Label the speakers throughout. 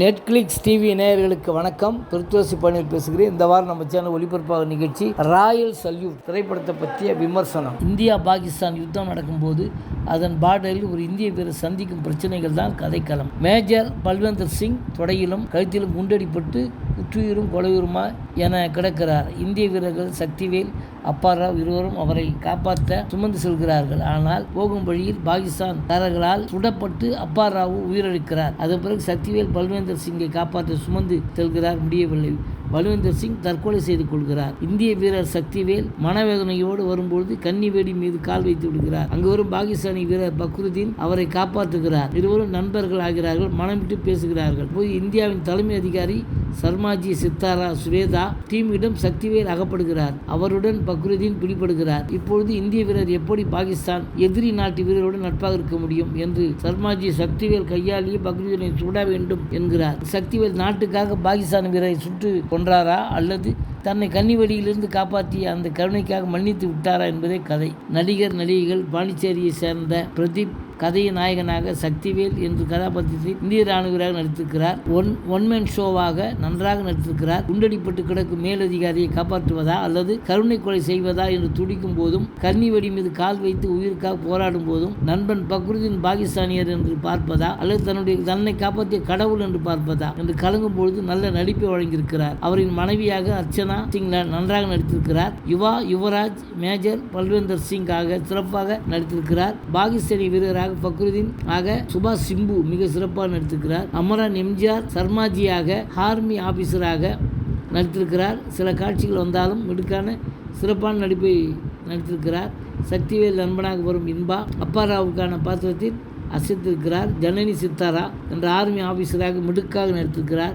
Speaker 1: Netflix TV நேயர்களுக்கு வணக்கம். திருத்துவசி பணியில் பேசுகிறேன். இந்த வாரம் நம்ம சேனல் ஒளிபரப்பாக நிகழ்ச்சி ராயல் சல்யூட் திரைப்படத்தை பற்றிய விமர்சனம். இந்தியா பாகிஸ்தான் யுத்தம் நடக்கும்போது அதன் பார்டரில் ஒரு இந்திய வீரர் சந்திக்கும் பிரச்சனைகள் தான் கதைக்களம். மேஜர் பல்வந்தர் சிங் தொடையிலும் கழுத்திலும் குண்டடிப்பட்டு உற்றுயிரும் கொலையுருமா என கிடக்கிறார். இந்திய வீரர்கள் சக்திவேல் அப்பாராவ் இருவரும் அவரை காப்பாற்ற சுமந்து செல்கிறார்கள். ஆனால் போகும் வழியில் பாகிஸ்தான் தாரர்களால் சுடப்பட்டு அப்பாராவு உயிரிழக்கிறார். அதன் பிறகு சக்திவேல் பல்வேந்தர் சிங்கை காப்பாற்ற சுமந்து செல்கிறார். முடியவில்லை. பல்வேந்தர் சிங் தற்கொலை செய்து கொள்கிறார். இந்திய வீரர் சக்திவேல் மனவேதனையோடு வரும்பொழுது கன்னி வேடி மீது கால் வைத்து விடுகிறார். அங்கு வரும் பாகிஸ்தானி வீரர் பக்ருதீன் அவரை காப்பாற்றுகிறார். இருவரும் நண்பர்கள் ஆகிறார்கள். மனம் விட்டு பேசுகிறார்கள். போது இந்தியாவின் தலைமை அதிகாரி சர்மாஜி சித்தாரா சுவேதா டீமிடம் சக்திவேல் அகப்படுகிறார். அவருடன் பக்ருதீன் பிடிபடுகிறார். இப்பொழுது இந்திய வீரர் எப்படி பாகிஸ்தான் எதிரி நாட்டு வீரருடன் நட்பாக இருக்க முடியும் என்று சர்மாஜி சக்திவேல் கையாலேயே பக்ருதீனை சுட வேண்டும் என்கிறார். சக்திவேல் நாட்டுக்காக பாகிஸ்தான் வீரரை சுட்டு கொன்றாரா அல்லது தன்னை கன்னிவெடியிலிருந்து காப்பாற்றிய அந்த கருணைக்காக மன்னித்து விட்டாரா என்பதே கதை. நடிகர் நடிகைகள் பாண்டிச்சேரியை சேர்ந்த பிரதீப் கதையின் நாயகனாக சக்திவேல் என்று கதாபாத்திரத்தில் இந்திய ராணுவராக நடித்திருக்கிறார். ஒன் ஒன்மேன் ஷோவாக நன்றாக நடித்திருக்கிறார். குண்டடிப்பட்டு கிடக்கும் மேலதிகாரியை காப்பாற்றுவதா அல்லது கருணை கொலை செய்வதா என்று துடிக்கும் போதும் கன்னி வெடி மீது கால் வைத்து உயிருக்காக போராடும் போதும் நண்பன் பக்ருதீன் பாகிஸ்தானியர் என்று பார்ப்பதா அல்லது தன்னுடைய தன்னை காப்பாற்றிய கடவுள் என்று பார்ப்பதா என்று கலங்கும் பொழுது நல்ல நடிப்பை வழங்கியிருக்கிறார். அவரின் மனைவியாக அர்ச்சனா சிங் நன்றாக நடித்திருக்கிறார். யுவா யுவராஜ் மேஜர் பல்வேந்தர் சிங்காக சிறப்பாக நடித்திருக்கிறார். பாகிஸ்தானி வீரராக பக்ருதீன் ஆக சுபாஷ் சிம்பு மிக சிறப்பாக நடித்திருக்கிறார். அமரன் எம்ஜிஆர் சர்மாஜியாக ஆர்மி ஆஃபீஸராக நடித்திருக்கிறார். சில காட்சிகள் வந்தாலும் மிடுக்கான சிறப்பான நடிப்பை நடித்திருக்கிறார். சக்திவேல் நண்பனாக வரும் இன்பா அப்பாராவுக்கான பாத்திரத்தில் அசைத்திருக்கிறார். ஜனனி சித்தாரா என்ற ஆர்மி ஆஃபீஸராக மிடுக்காக நடித்திருக்கிறார்.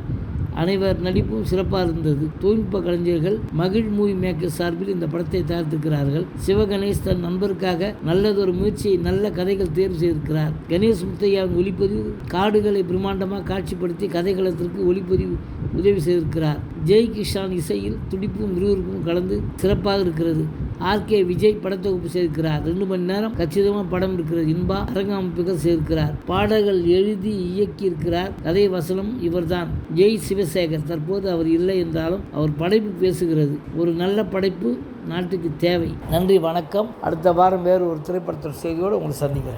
Speaker 1: அனைவர் நடிப்பும் சிறப்பாக இருந்தது. தொழில்நுட்ப கலைஞர்கள் மகிழ் மூவி மேக்கர் சார்பில் இந்த படத்தை தயாரித்திருக்கிறார்கள். சிவகணேஷ் தன் நண்பருக்காக நல்லதொரு முயற்சியை நல்ல கதைகள் தேர்வு செய்திருக்கிறார். கணேஷ் முத்தையாவின் ஒளிப்பதிவு காடுகளை பிரம்மாண்டமாக காட்சிப்படுத்தி கதைகளத்திற்கு ஒளிப்பதிவு உதவி செய்திருக்கிறார். ஜெய் கிஷான் இசையில் துடிப்பும் விறுவிறுப்பும் கலந்து சிறப்பாக இருக்கிறது. ஆர்கே விஜய் படத்தொகுப்பு செய்திருக்கிறார் ரெண்டு மணி நேரம் கச்சிதமாக படம் இருக்கிறது இன்பா அரங்கமைப்புகள் செய்திருக்கிறார் பாடல்கள் எழுதி இயக்கியிருக்கிறார். கதை வசனம் இவர்தான். ஜெய் சிவசேகர். தற்போது அவர் இல்லை என்றாலும் அவர் படைப்பு பேசுகிறது. ஒரு நல்ல படைப்பு நாட்டுக்கு தேவை. நன்றி வணக்கம். அடுத்த வாரம் வேறு ஒரு திரைப்படத்தோட செய்தியோடு உங்களை சந்திக்கிறேன்.